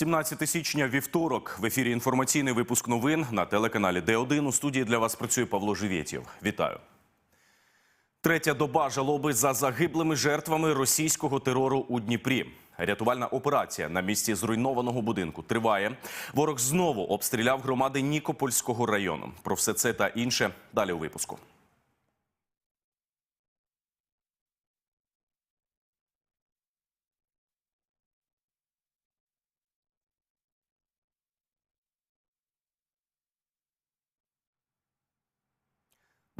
17 січня вівторок в ефірі інформаційний випуск новин на телеканалі Д1. У студії для вас працює Павло Живєтєв. Вітаю. Третя доба жалоби за загиблими жертвами російського терору у Дніпрі. Рятувальна операція на місці зруйнованого будинку триває. Ворог знову обстріляв громади Нікопольського району. Про все це та інше далі у випуску.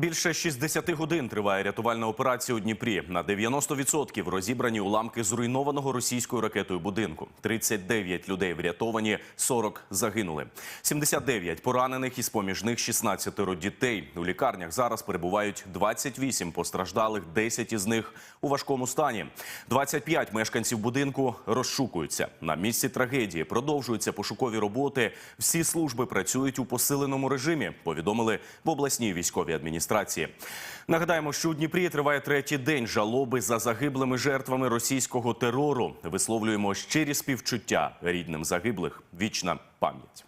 Більше 60 годин триває рятувальна операція у Дніпрі. На 90% розібрані уламки зруйнованого російською ракетою будинку. 39 людей врятовані, 40 загинули. 79 поранених, із поміж них 16 дітей. У лікарнях зараз перебувають 28 постраждалих, 10 із них у важкому стані. 25 мешканців будинку розшукуються. На місці трагедії продовжуються пошукові роботи. Всі служби працюють у посиленому режимі. Повідомили в обласній військовій адміністрації. Нагадаємо, що у Дніпрі триває третій день жалоби за загиблими жертвами російського терору. Висловлюємо щирі співчуття рідним загиблих. Вічна пам'ять.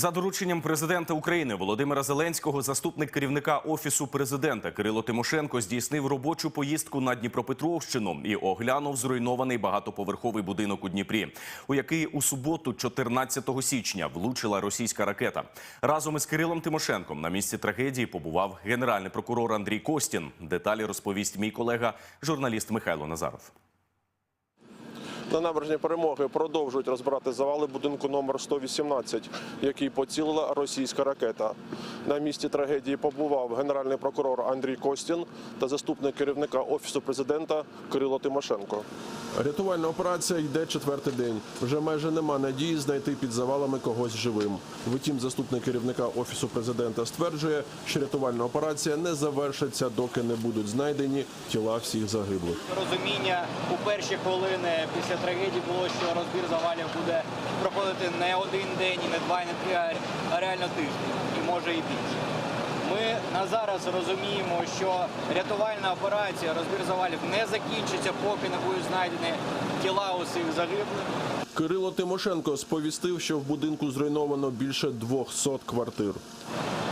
За дорученням президента України Володимира Зеленського, заступник керівника офісу президента Кирило Тимошенко здійснив робочу поїздку на Дніпропетровщину і оглянув зруйнований багатоповерховий будинок у Дніпрі, у який у суботу, 14 січня, влучила російська ракета. Разом із Кирилом Тимошенком на місці трагедії побував генеральний прокурор Андрій Костін. Деталі розповість мій колега, журналіст Михайло Назаров. На набережні перемоги продовжують розбирати завали будинку номер 118, в який поцілила російська ракета. На місці трагедії побував генеральний прокурор Андрій Костін та заступник керівника офісу президента Кирило Тимошенко. Рятувальна операція йде четвертий день. Вже майже нема надії знайти під завалами когось живим. Втім, заступник керівника офісу президента стверджує, що рятувальна операція не завершиться, доки не будуть знайдені тіла всіх загиблих. розуміння у перші хвилини після трагедії було, що розбір завалів буде проходити не один день, і не два, і не три, а реально тиждень, і може і більше. Ми на зараз розуміємо, що рятувальна операція, розбір завалів не закінчиться, поки не будуть знайдені тіла усіх загиблих. Кирило Тимошенко сповістив, що в будинку зруйновано більше 200 квартир.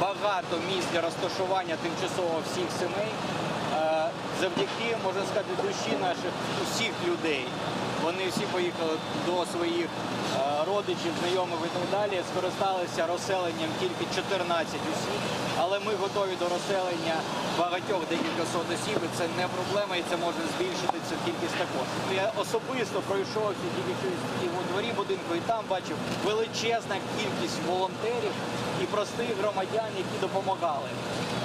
багато місць для розташування тимчасово всіх сімей. Е, Завдяки, можна сказати, душі наших усіх людей. Вони всі поїхали до своїх е, родичів, знайомих і так далі. Скористалися розселенням тільки 14 осіб, але ми готові до розселення багатьох декілька сот осіб. і Це не проблема, і це може збільшити цю кількість також. Я особисто пройшовся тільки у дворі будинку, і там бачив величезна кількість волонтерів і простих громадян, які допомагали.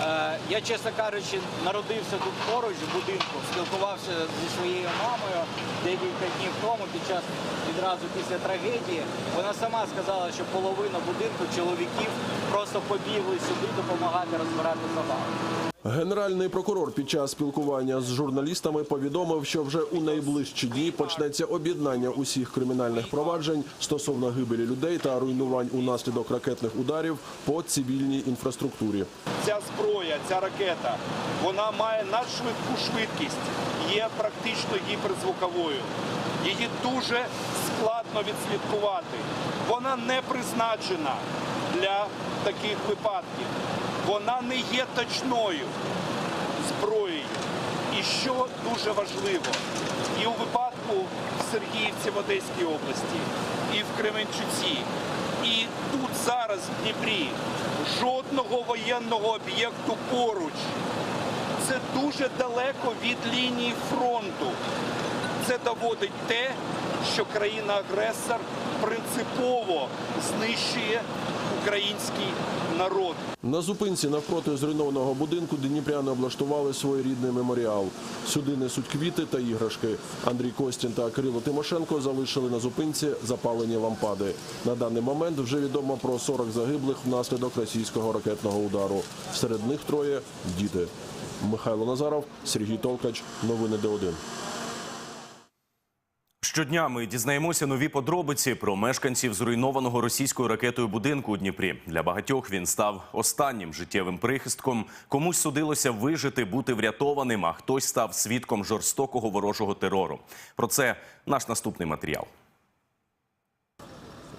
Е, Я, чесно кажучи, народився тут поруч в будинку, спілкувався зі своєю мамою декілька днів тому, під час відразу після трагедії. Вона сама сказала, що половина будинку чоловіків просто побігли сюди допомагати розбирати завали. Генеральний прокурор під час спілкування з журналістами повідомив, що вже у найближчі дні почнеться об'єднання усіх кримінальних проваджень стосовно гибелі людей та руйнувань унаслідок ракетних ударів по цивільній інфраструктурі. ця зброя, ця ракета, вона має надшвидку швидкість, є практично гіперзвуковою. Її дуже складно відслідкувати. Вона не призначена для таких випадків. Вона не є точною зброєю. І що дуже важливо, і у випадку в Сергіївці в Одеській області, і в Кременчуці, і тут зараз в Дніпрі жодного воєнного об'єкту поруч. Це дуже далеко від лінії фронту. Це доводить те, що країна-агресор принципово знищує український народ. На зупинці навпроти зруйнованого будинку дніпряни облаштували своєрідний меморіал. Сюди несуть квіти та іграшки. Андрій Костін та Кирило Тимошенко залишили на зупинці запалені лампади. На даний момент вже відомо про 40 загиблих внаслідок російського ракетного удару. Серед них троє діти. Михайло Назаров, Сергій Толкач. Новини Д1. Щодня ми дізнаємося нові подробиці про мешканців зруйнованого російською ракетою будинку у Дніпрі. Для багатьох він став останнім життєвим прихистком. Комусь судилося вижити, бути врятованим, а хтось став свідком жорстокого ворожого терору. Про це наш наступний матеріал.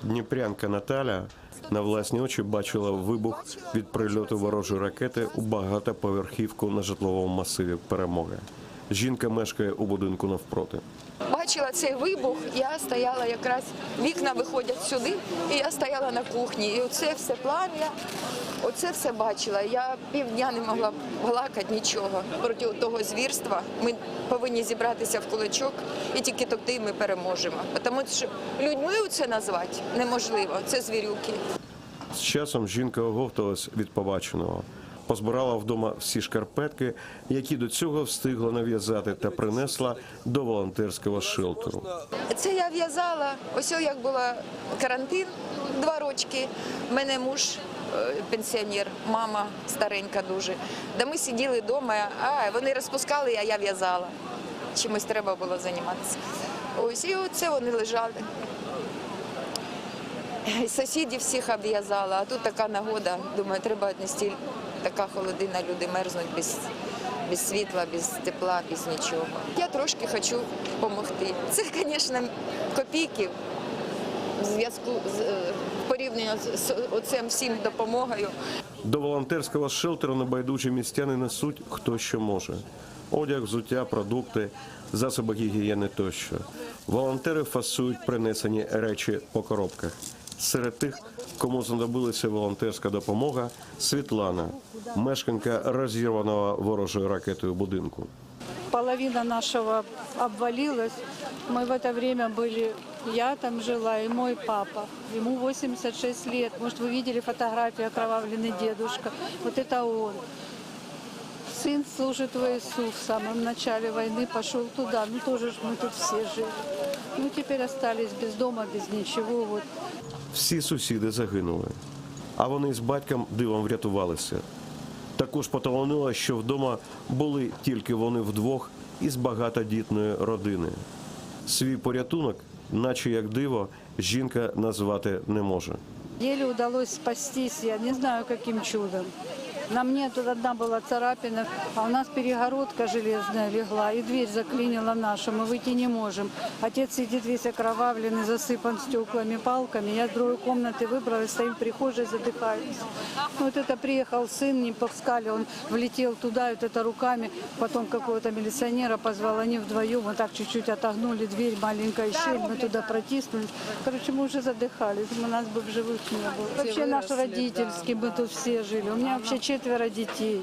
Дніпрянка Наталя на власні очі бачила вибух від прильоту ворожої ракети у багатоповерхівку на житловому масиві Перемоги. Жінка мешкає у будинку навпроти. Бачила цей вибух, я стояла якраз, вікна виходять сюди, і я стояла на кухні. І оце все плам'я, оце все бачила. Я півдня не могла балакати нічого проти того звірства. Ми повинні зібратися в кулачок, і тільки тоді ми переможемо. Тому що людьми це назвати неможливо. Це звірюки. З часом жінка оговталась від побаченого. Позбирала вдома всі шкарпетки, які до цього встигла нав'язати, та принесла до волонтерського шелтеру. Це я в'язала. Ось як був карантин два рочки. Мене муж е, пенсіонер, мама старенька дуже. Да ми сиділи вдома, а вони розпускали, а я в'язала. Чимось треба було займатися. Ось і оце вони лежали. Сусідів всіх обв'язала, а тут така нагода. Думаю, треба віднести така холодина, люди мерзнуть без, без світла, без тепла, без нічого. Я трошки хочу допомогти. Це, звісно, копійки в зв'язку з е, порівняно з оцим всім допомогою. До волонтерського шелтеру небайдужі містяни несуть хто що може: одяг, взуття, продукти, засоби гігієни тощо. Волонтери фасують принесені речі по коробках. Серед тих, кому знадобилася волонтерська допомога, Світлана, мешканка розірваного ворожою ракетою будинку. половина нашего обвалилась. Мы в это время были, я там жила и мой папа. Ему 86 лет. Может, вы видели фотографию окровавленный дедушка. Вот это он. Сын служит в ВСУ в самом начале войны, пошел туда. Ну, тоже ж мы тут все жили. Ну, теперь остались без дома, без ничего. Вот Всі сусіди загинули, а вони з батьком дивом врятувалися. Також поталонило, що вдома були тільки вони вдвох із багатодітної родини. Свій порятунок, наче як диво, жінка назвати не може. Єлі удалось спастись, я не знаю, яким чудом. На мне тут одна была царапина, а у нас перегородка железная легла, и дверь заклинила нашу, мы выйти не можем. Отец сидит весь окровавленный, засыпан стеклами, палками. Я с другой комнаты выбралась, стоим в прихожей, задыхаюсь. Ну, Вот это приехал сын, не пускали, он влетел туда, вот это руками, потом какого-то милиционера позвал, они вдвоем вот так чуть-чуть отогнули дверь, маленькая щель, мы туда протиснулись. Короче, мы уже задыхались, у нас бы в живых не было. Вообще наш родительский, мы тут все жили. У меня вообще четверо детей.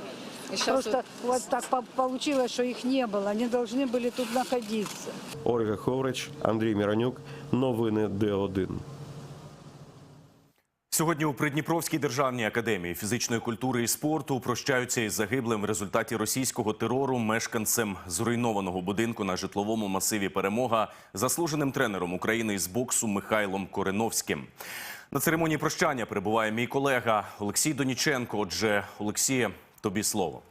Просто вот так по- получилось, что их не было. Они должны были тут находиться. Ольга Ховрич, Андрій Міранюк, новини Д1. Сьогодні у Придніпровській державній академії фізичної культури і спорту прощаються із загиблим в результаті російського терору мешканцем зруйнованого будинку на житловому масиві Перемога, заслуженим тренером України із боксу Михайлом Кореновським. На церемонії прощання перебуває мій колега Олексій Доніченко. Отже, Олексіє, тобі слово.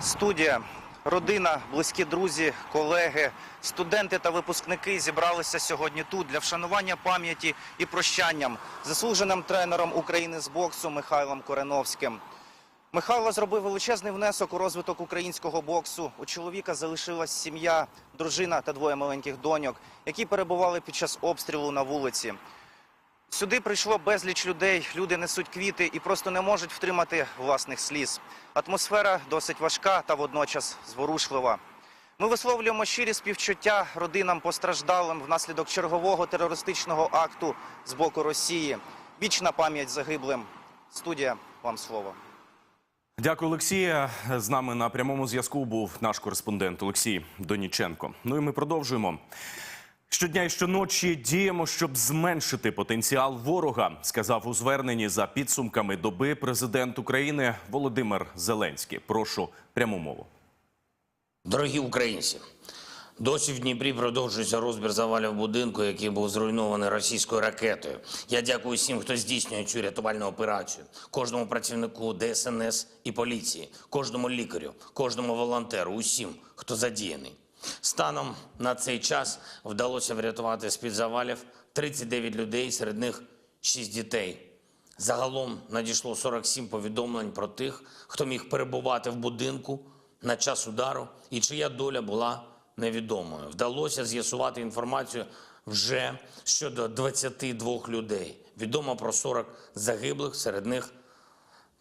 Студія, родина, близькі друзі, колеги, студенти та випускники зібралися сьогодні тут для вшанування пам'яті і прощанням заслуженим тренером України з боксу Михайлом Кореновським. Михайло зробив величезний внесок у розвиток українського боксу. У чоловіка залишилась сім'я, дружина та двоє маленьких доньок, які перебували під час обстрілу на вулиці. Сюди прийшло безліч людей, люди несуть квіти і просто не можуть втримати власних сліз. Атмосфера досить важка та водночас зворушлива. Ми висловлюємо щирі співчуття родинам постраждалим внаслідок чергового терористичного акту з боку Росії. Вічна пам'ять загиблим. Студія, вам слово. Дякую, Олексія. З нами на прямому зв'язку був наш кореспондент Олексій Доніченко. Ну і ми продовжуємо. Щодня і щоночі діємо, щоб зменшити потенціал ворога, сказав у зверненні за підсумками доби президент України Володимир Зеленський. Прошу пряму мову. Дорогі українці, Досі в Дніпрі продовжується розбір завалів будинку, який був зруйнований російською ракетою. Я дякую всім, хто здійснює цю рятувальну операцію, кожному працівнику ДСНС і поліції, кожному лікарю, кожному волонтеру, усім, хто задіяний. Станом на цей час вдалося врятувати з-під завалів 39 людей, серед них 6 дітей. Загалом надійшло 47 повідомлень про тих, хто міг перебувати в будинку на час удару і чия доля була невідомою. Вдалося з'ясувати інформацію вже щодо 22 людей. Відомо про 40 загиблих, серед них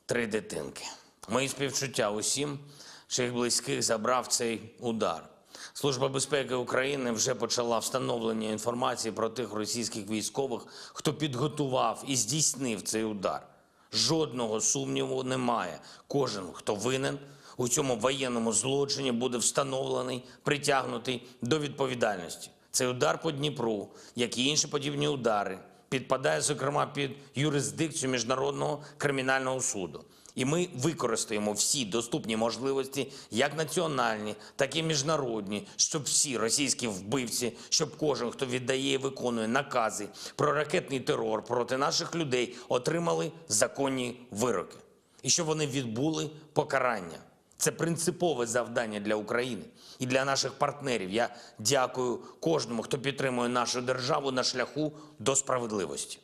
три дитинки. Мої співчуття усім, що їх близьких забрав цей удар. Служба безпеки України вже почала встановлення інформації про тих російських військових, хто підготував і здійснив цей удар. Жодного сумніву немає. Кожен, хто винен у цьому воєнному злочині, буде встановлений, притягнутий до відповідальності. Цей удар по Дніпру, як і інші подібні удари, підпадає, зокрема, під юрисдикцію Міжнародного кримінального суду. І ми використаємо всі доступні можливості, як національні, так і міжнародні, щоб всі російські вбивці, щоб кожен, хто віддає і виконує накази про ракетний терор проти наших людей, отримали законні вироки, і щоб вони відбули покарання. Це принципове завдання для України і для наших партнерів. Я дякую кожному, хто підтримує нашу державу на шляху до справедливості.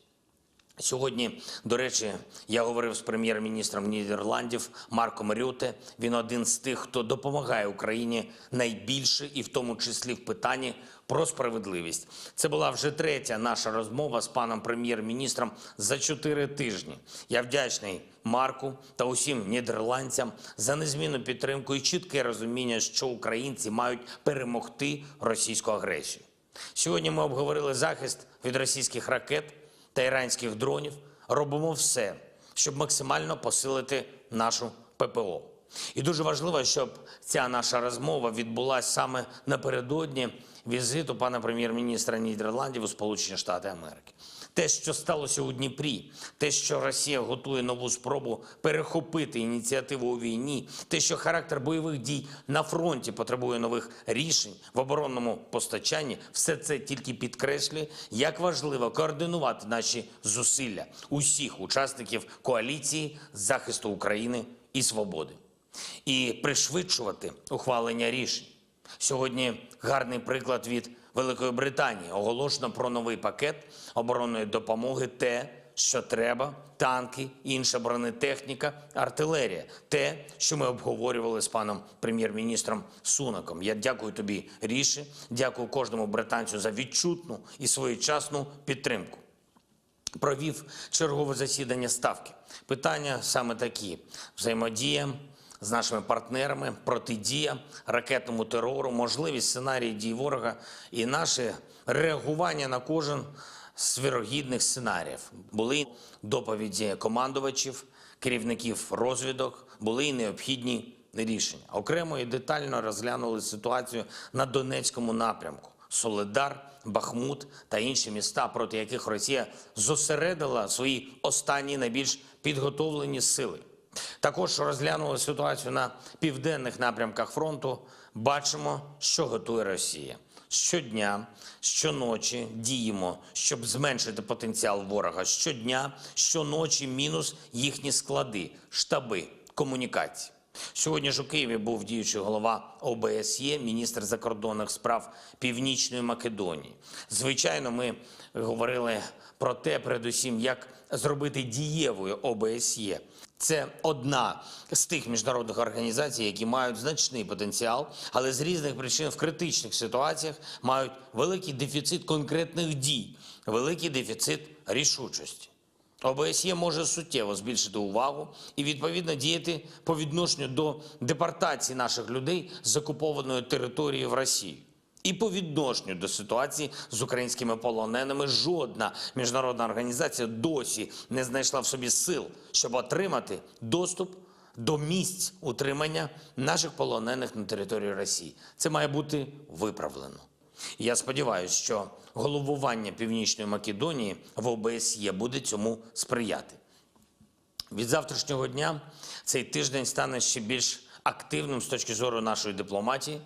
Сьогодні, до речі, я говорив з прем'єр-міністром Нідерландів Марком Рюте. Він один з тих, хто допомагає Україні найбільше, і в тому числі в питанні про справедливість. Це була вже третя наша розмова з паном прем'єр-міністром за чотири тижні. Я вдячний Марку та усім нідерландцям за незмінну підтримку і чітке розуміння, що українці мають перемогти російську агресію. Сьогодні ми обговорили захист від російських ракет та іранських дронів робимо все, щоб максимально посилити нашу ППО. І дуже важливо, щоб ця наша розмова відбулася саме напередодні візиту пана прем'єр-міністра Нідерландів у Сполучені Штати Америки. Те, що сталося у Дніпрі, те, що Росія готує нову спробу перехопити ініціативу у війні, те, що характер бойових дій на фронті потребує нових рішень в оборонному постачанні, все це тільки підкреслює, як важливо координувати наші зусилля усіх учасників коаліції захисту України і свободи, і пришвидшувати ухвалення рішень. Сьогодні гарний приклад від Великої Британії. Оголошено про новий пакет оборонної допомоги. Те, що треба, танки, інша бронетехніка, артилерія. Те, що ми обговорювали з паном прем'єр-міністром Сунаком. Я дякую тобі, Ріші. Дякую кожному британцю за відчутну і своєчасну підтримку провів чергове засідання ставки. Питання саме такі: взаємодія з нашими партнерами, протидія ракетному терору, можливість сценарії дій ворога і наше реагування на кожен з вірогідних сценаріїв. Були доповіді командувачів, керівників розвідок, були і необхідні рішення. Окремо і детально розглянули ситуацію на Донецькому напрямку. Соледар, Бахмут та інші міста, проти яких Росія зосередила свої останні найбільш підготовлені сили. Також розглянули ситуацію на південних напрямках фронту. Бачимо, що готує Росія. Щодня, щоночі діємо, щоб зменшити потенціал ворога. Щодня, щоночі мінус їхні склади, штаби, комунікації. Сьогодні ж у Києві був діючий голова ОБСЄ, міністр закордонних справ Північної Македонії. Звичайно, ми говорили про те, передусім, як зробити дієвою ОБСЄ. Це одна з тих міжнародних організацій, які мають значний потенціал, але з різних причин в критичних ситуаціях мають великий дефіцит конкретних дій, великий дефіцит рішучості. ОБСЄ може суттєво збільшити увагу і відповідно діяти по відношенню до депортації наших людей з окупованої території в Росії. І по відношенню до ситуації з українськими полоненими жодна міжнародна організація досі не знайшла в собі сил, щоб отримати доступ до місць утримання наших полонених на території Росії. Це має бути виправлено. Я сподіваюся, що головування Північної Македонії в ОБСЄ буде цьому сприяти. Від завтрашнього дня цей тиждень стане ще більш активним з точки зору нашої дипломатії.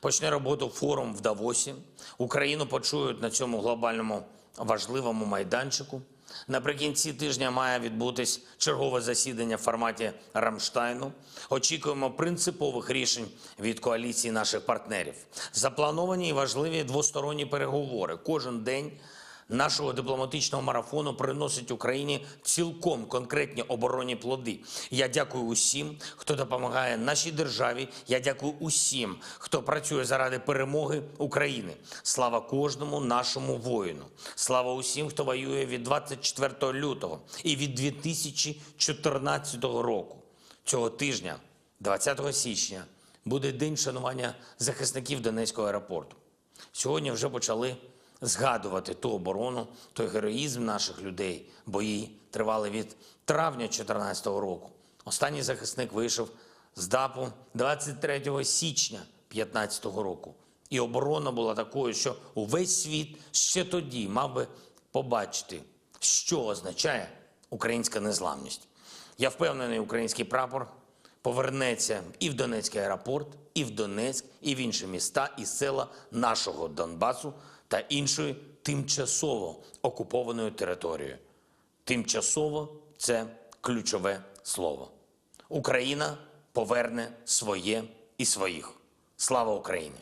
Почне роботу форум в Давосі. Україну почують на цьому глобальному важливому майданчику. Наприкінці тижня має відбутись чергове засідання в форматі Рамштайну. Очікуємо принципових рішень від коаліції наших партнерів. Заплановані і важливі двосторонні переговори. Кожен день нашого дипломатичного марафону приносить Україні цілком конкретні оборонні плоди. Я дякую усім, хто допомагає нашій державі. Я дякую усім, хто працює заради перемоги України. Слава кожному нашому воїну. Слава усім, хто воює від 24 лютого і від 2014 року. Цього тижня, 20 січня, буде день шанування захисників Донецького аеропорту. Сьогодні вже почали згадувати ту оборону, той героїзм наших людей. Бої тривали від травня 2014 року. Останній захисник вийшов з ДАПу 23 січня 2015 року. І оборона була такою, що увесь світ ще тоді мав би побачити, що означає українська незламність. Я впевнений, український прапор повернеться і в Донецький аеропорт, і в Донецьк, і в інші міста і села нашого Донбасу та іншої тимчасово окупованої території. Тимчасово це ключове слово. Україна поверне своє і своїх. Слава Україні!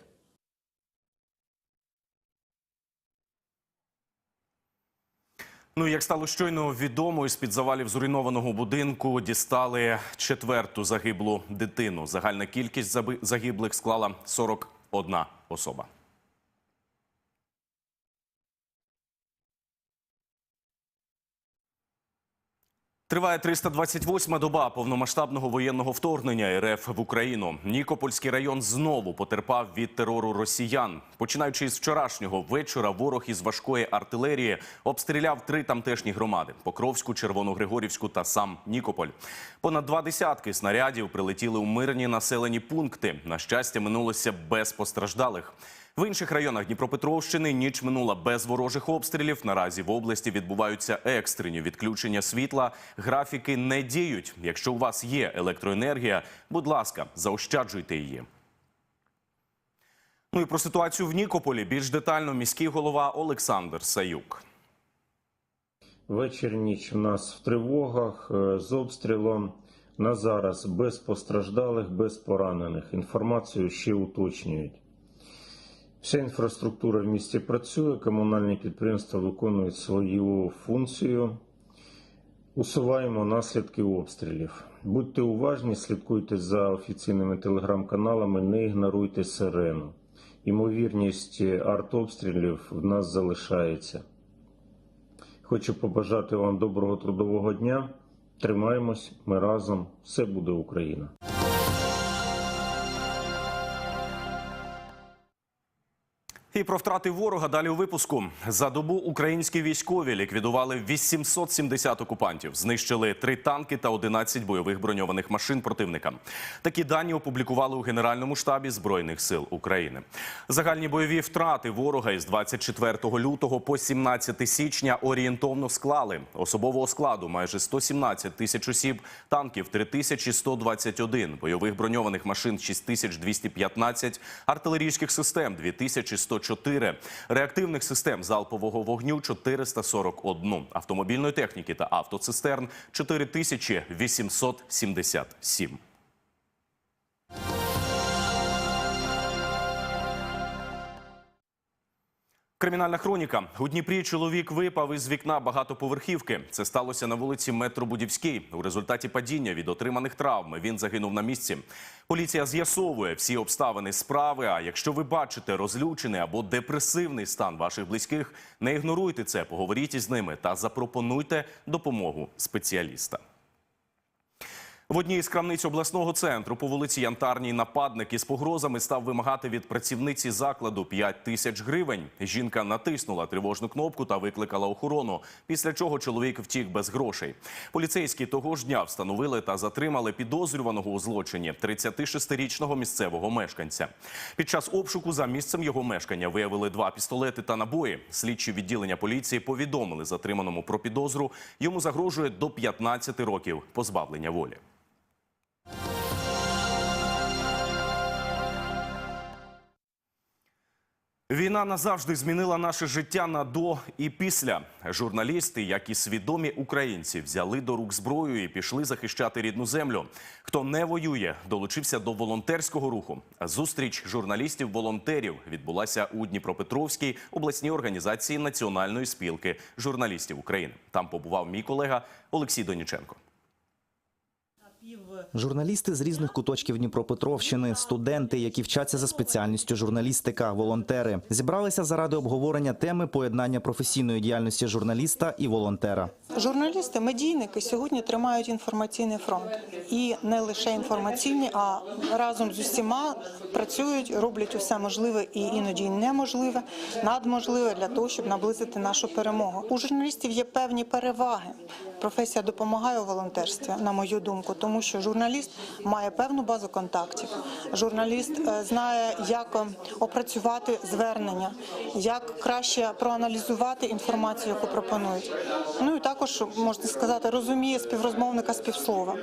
Ну, як стало щойно відомо, із під завалів зруйнованого будинку дістали четверту загиблу дитину. Загальна кількість загиблих склала 41 особа. Триває 328-ма доба повномасштабного воєнного вторгнення РФ в Україну. Нікопольський район знову потерпав від терору росіян. Починаючи з вчорашнього вечора, ворог із важкої артилерії обстріляв три тамтешні громади: Покровську, Червоногригорівську та сам Нікополь. Понад два десятки снарядів прилетіли у мирні населені пункти. На щастя, минулося без постраждалих. В інших районах Дніпропетровщини ніч минула без ворожих обстрілів. Наразі в області відбуваються екстрені відключення світла. Графіки не діють. Якщо у вас є електроенергія, будь ласка, заощаджуйте її. Ну і про ситуацію в Нікополі більш детально міський голова Олександр Саюк. Вечір ніч у нас в тривогах е, з обстрілом. На зараз без постраждалих, без поранених. Інформацію ще уточнюють. Вся інфраструктура в місті працює, комунальні підприємства виконують свою функцію. Усуваємо наслідки обстрілів. Будьте уважні, слідкуйте за офіційними телеграм-каналами, не ігноруйте сирену. Ймовірність артобстрілів в нас залишається. Хочу побажати вам доброго трудового дня. Тримаємось, ми разом. Все буде Україна. І про втрати ворога далі у випуску. За добу українські військові ліквідували 870 окупантів, знищили три танки та 11 бойових броньованих машин противника. Такі дані опублікували у Генеральному штабі Збройних сил України. Загальні бойові втрати ворога із 24 лютого по 17 січня орієнтовно склали особового складу майже 117 тисяч осіб, танків 3121, бойових броньованих машин 6215, артилерійських систем 2104, реактивних систем залпового вогню 441, автомобільної техніки та автоцистерн 4877. Кримінальна хроніка у Дніпрі чоловік випав із вікна багатоповерхівки. Це сталося на вулиці Метробудівській. У результаті падіння від отриманих травм він загинув на місці. Поліція з'ясовує всі обставини справи. А якщо ви бачите розлючений або депресивний стан ваших близьких, не ігноруйте це, поговоріть із ними та запропонуйте допомогу спеціаліста. В одній із крамниць обласного центру по вулиці Янтарній нападник із погрозами став вимагати від працівниці закладу 5 тисяч гривень. Жінка натиснула тривожну кнопку та викликала охорону. Після чого чоловік втік без грошей. Поліцейські того ж дня встановили та затримали підозрюваного у злочині 36-річного місцевого мешканця. Під час обшуку за місцем його мешкання виявили два пістолети та набої. Слідчі відділення поліції повідомили затриманому про підозру. Йому загрожує до 15 років позбавлення волі. Війна назавжди змінила наше життя на до і після. Журналісти, як і свідомі українці, взяли до рук зброю і пішли захищати рідну землю. Хто не воює, долучився до волонтерського руху. Зустріч журналістів-волонтерів відбулася у Дніпропетровській обласній організації Національної спілки журналістів України. Там побував мій колега Олексій Доніченко. Журналісти з різних куточків Дніпропетровщини, студенти, які вчаться за спеціальністю журналістика, волонтери, зібралися заради обговорення теми поєднання професійної діяльності журналіста і волонтера. Журналісти, медійники сьогодні тримають інформаційний фронт, і не лише інформаційний, а разом з усіма працюють, роблять усе можливе і іноді неможливе, надможливе для того, щоб наблизити нашу перемогу. У журналістів є певні переваги. Професія допомагає у волонтерстві, на мою думку, тому що журналіст має певну базу контактів. Журналіст е, знає, як е, опрацювати звернення, як краще проаналізувати інформацію, яку пропонують. Ну і також можна сказати, розуміє співрозмовника співслова.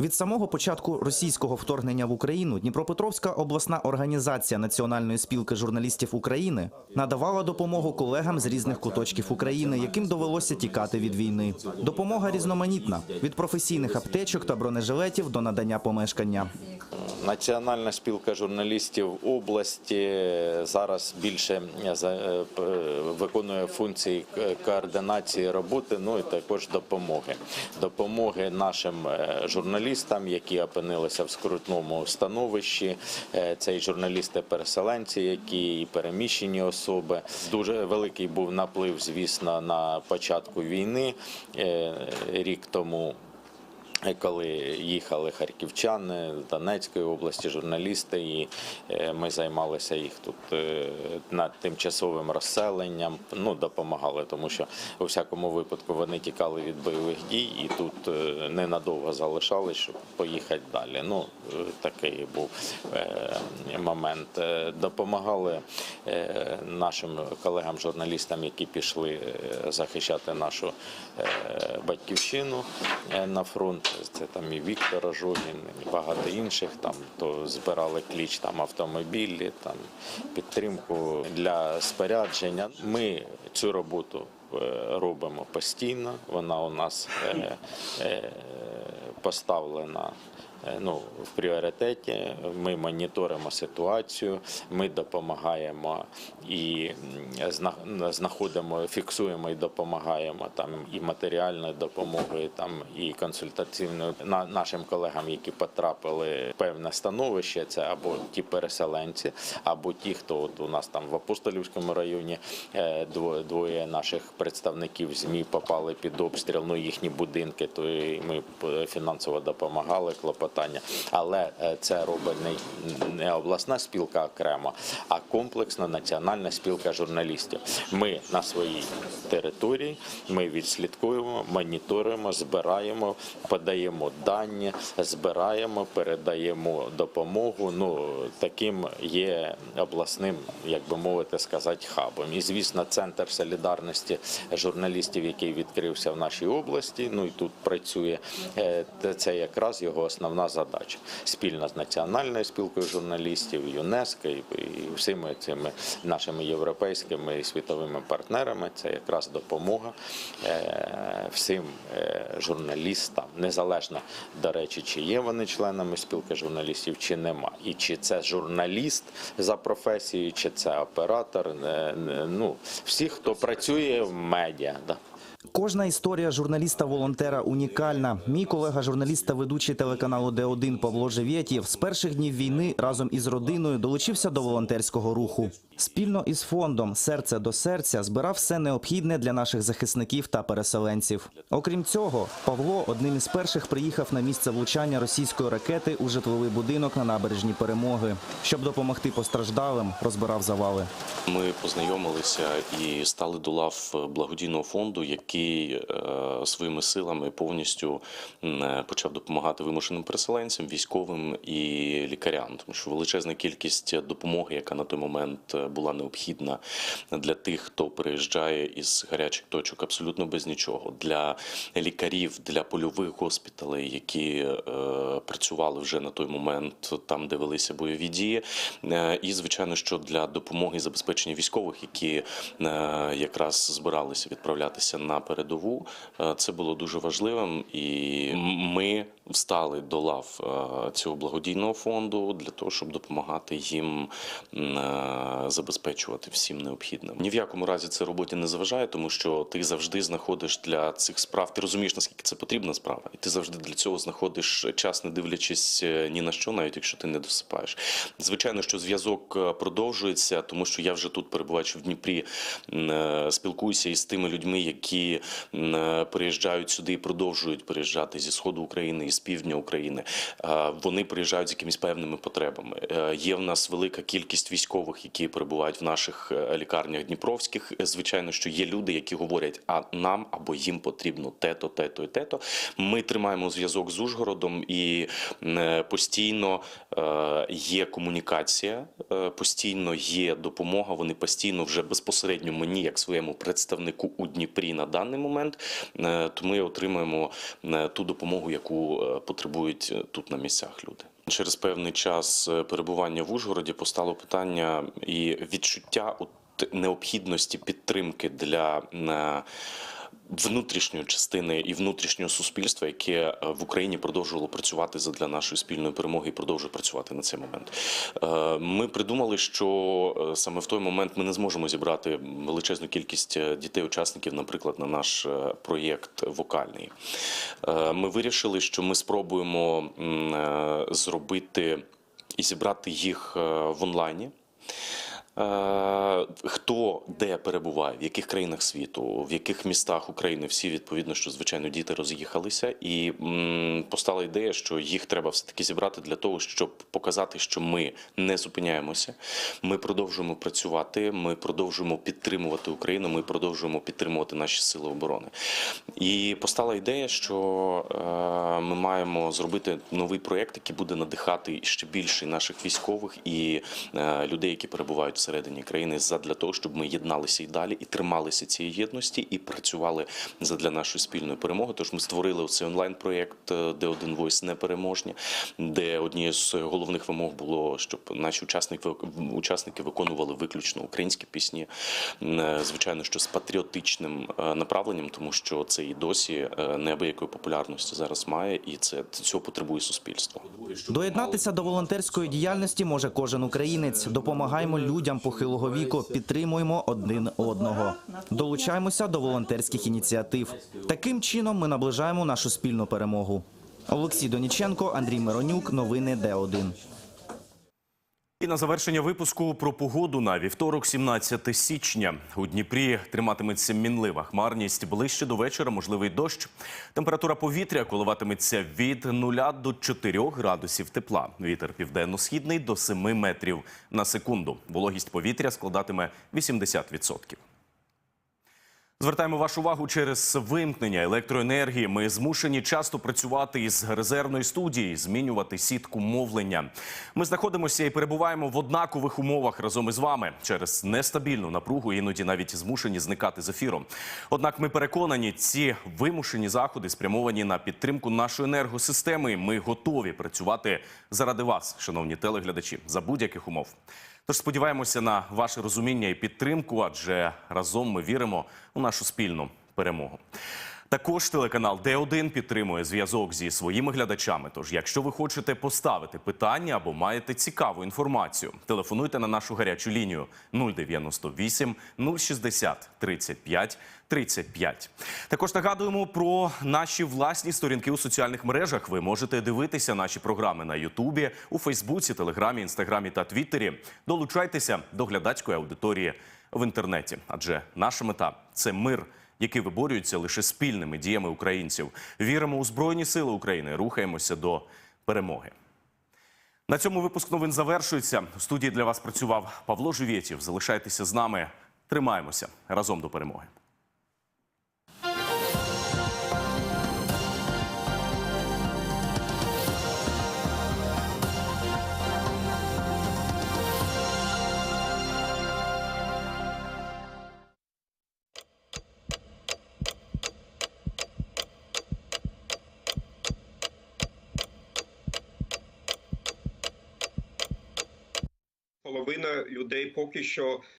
Від самого початку російського вторгнення в Україну Дніпропетровська обласна організація Національної спілки журналістів України надавала допомогу колегам з різних куточків України, яким довелося тікати від війни. Допомога різноманітна від професійних аптечок та бронежилетів до надання помешкання. Національна спілка журналістів області зараз більше е, е, п- виконує функції координації роботи, ну і також допомоги. Допомоги нашим е, журналістам, які опинилися в скрутному становищі. Е, Це і журналісти-переселенці, які і переміщені особи. Дуже великий був наплив, звісно, на початку війни е, рік тому коли їхали харківчани з Донецької області, журналісти, і е, ми займалися їх тут е, над тимчасовим розселенням. Ну допомагали, тому що у всякому випадку вони тікали від бойових дій і тут е, ненадовго залишались, щоб поїхати далі. Ну такий був момент. Допомагали нашим колегам-журналістам, які пішли захищати нашу батьківщину на фронт. Це там і Віктор Жугін, і багато інших. Там то збирали кліч там автомобілі, там підтримку для спорядження. Ми цю роботу е, робимо постійно. Вона у нас е, е, поставлена. Е, Ну, в пріоритеті ми моніторимо ситуацію, ми допомагаємо і знаходимо, фіксуємо і допомагаємо там і матеріальною допомогою, там і консультаційною на нашим колегам, які потрапили в певне становище. Це або ті переселенці, або ті, хто от у нас там в Апостолівському районі е, двоє, наших представників ЗМІ попали під обстріл. Ну їхні будинки, то і ми е, фінансово допомагали клопотання. Але е, це робить не, обласна спілка окремо, а комплексна національна спілка журналістів. Ми на своїй території ми відслідкуємо, моніторимо, збираємо, подаємо дані, збираємо, передаємо допомогу. Ну таким є обласним, як би мовити, сказати, хабом. І звісно, центр солідарності журналістів, який відкрився в нашій області. Ну і тут працює е, це якраз його основна задача спільно з національною спілкою журналістів, ЮНЕСКО і, всіми цими нашими європейськими і світовими партнерами. Це якраз допомога е, всім е, журналістам, незалежно до речі, чи є вони членами спілки журналістів, чи нема, і чи це журналіст за професією, чи це оператор. е, Ну всі, хто працює в медіа. Кожна історія журналіста-волонтера унікальна. Мій колега журналіст та ведучий телеканалу Д1 Павло Живєтєв з перших днів війни разом із родиною долучився до волонтерського руху. Спільно із фондом Серце до серця збирав все необхідне для наших захисників та переселенців. Окрім цього, Павло одним із перших приїхав на місце влучання російської ракети у житловий будинок на набережні перемоги. Щоб допомогти постраждалим, розбирав завали. Ми познайомилися і стали до лав благодійного фонду, який е, своїми силами повністю почав допомагати вимушеним переселенцям, військовим і лікарям, тому що величезна кількість допомоги, яка на той момент е, була необхідна для тих, хто приїжджає із гарячих точок, абсолютно без нічого. Для лікарів, для польових госпіталей, які е, працювали вже на той момент там, де велися бойові дії. Е, І, звичайно, що для допомоги і забезпечення військових, які е, якраз збиралися відправлятися на передову, це було дуже важливим. І ми встали до лав е, цього благодійного фонду для того, щоб допомагати їм е, забезпечувати всім необхідним. Ні в якому разі це роботі не заважає, тому що ти завжди знаходиш для цих справ. Ти розумієш, наскільки це потрібна справа, і ти завжди для цього знаходиш час, не дивлячись е, ні на що, навіть якщо ти не досипаєш. Звичайно, що зв'язок продовжується, тому що я вже тут перебуваючи в Дніпрі, спілкуюся із тими людьми, які приїжджають сюди і продовжують приїжджати зі сходу України з півдня України. Вони приїжджають з якимись певними потребами. Е, Є в нас велика кількість військових, які перебувають в наших е, лікарнях дніпровських. Е, Звичайно, що є люди, які говорять, а нам або їм потрібно те-то, те-то і те-то. Ми тримаємо зв'язок з Ужгородом і постійно є комунікація, постійно є допомога. Вони постійно вже безпосередньо мені, як своєму представнику у Дніпрі на даний момент, е, то ми отримуємо ту допомогу, яку потребують е, тут на місцях люди. Через певний час е, перебування в Ужгороді постало питання і відчуття необхідності підтримки для е, внутрішньої частини і внутрішнього суспільства, яке е, в Україні продовжувало працювати задля нашої спільної перемоги і продовжує працювати на цей момент. Е, Ми придумали, що е, саме в той момент ми не зможемо зібрати величезну кількість дітей-учасників, наприклад, на наш проєкт вокальний. Ми вирішили, що ми спробуємо зробити і зібрати їх в онлайні. Е, Хто де перебуває, в яких країнах світу, в яких містах України, всі відповідно, що звичайно діти роз'їхалися, і постала ідея, що їх треба все таки зібрати для того, щоб показати, що ми не зупиняємося. Ми продовжуємо працювати, ми продовжуємо підтримувати Україну, ми продовжуємо підтримувати наші сили оборони. І постала ідея, що е, ми маємо зробити новий проєкт, який буде надихати ще більше наших військових і е, людей, які перебувають всередині країни, задля того, щоб ми єдналися і далі, і трималися цієї єдності, і працювали задля нашої спільної перемоги. Тож ми створили цей онлайн-проєкт, е, де один войс непереможні, де однією з головних вимог було, щоб наші учасники учасники виконували виключно українські пісні, Е, звичайно, що з патріотичним е, направленням, тому що це і досі неабиякої популярності зараз має, і це цього потребує суспільство. Доєднатися до волонтерської діяльності може кожен українець. Допомагаємо людям похилого віку, підтримуємо один одного. Долучаємося до волонтерських ініціатив. Таким чином ми наближаємо нашу спільну перемогу. Олексій Доніченко, Андрій Миронюк. Новини Д1. І на завершення випуску про погоду на вівторок, 17 січня. У Дніпрі триматиметься мінлива хмарність. Ближче до вечора можливий дощ. Температура повітря коливатиметься від 0 до 4 градусів тепла. Вітер південно-східний до 7 метрів на секунду. Вологість повітря складатиме 80%. Звертаємо вашу увагу через вимкнення електроенергії. Ми змушені часто працювати із резервної студії, змінювати сітку мовлення. Ми знаходимося і перебуваємо в однакових умовах разом із вами через нестабільну напругу, іноді навіть змушені зникати з ефіром. Однак ми переконані, ці вимушені заходи спрямовані на підтримку нашої енергосистеми. Ми готові працювати заради вас, шановні телеглядачі, за будь-яких умов. Тож сподіваємося на ваше розуміння і підтримку, адже разом ми віримо у нашу спільну перемогу. Також телеканал Д1 підтримує зв'язок зі своїми глядачами. Тож, якщо ви хочете поставити питання або маєте цікаву інформацію, телефонуйте на нашу гарячу лінію 098 060 35 35. Також нагадуємо про наші власні сторінки у соціальних мережах. Ви можете дивитися наші програми на Ютубі, у Фейсбуці, Телеграмі, Інстаграмі та Твіттері. Долучайтеся до глядацької аудиторії в інтернеті, адже наша мета це мир який виборюються лише спільними діями українців. Віримо у Збройні Сили України, рухаємося до перемоги. На цьому випуск новин завершується. У студії для вас працював Павло Живєтєв. Залишайтеся з нами. Тримаємося разом до перемоги. Людей поки що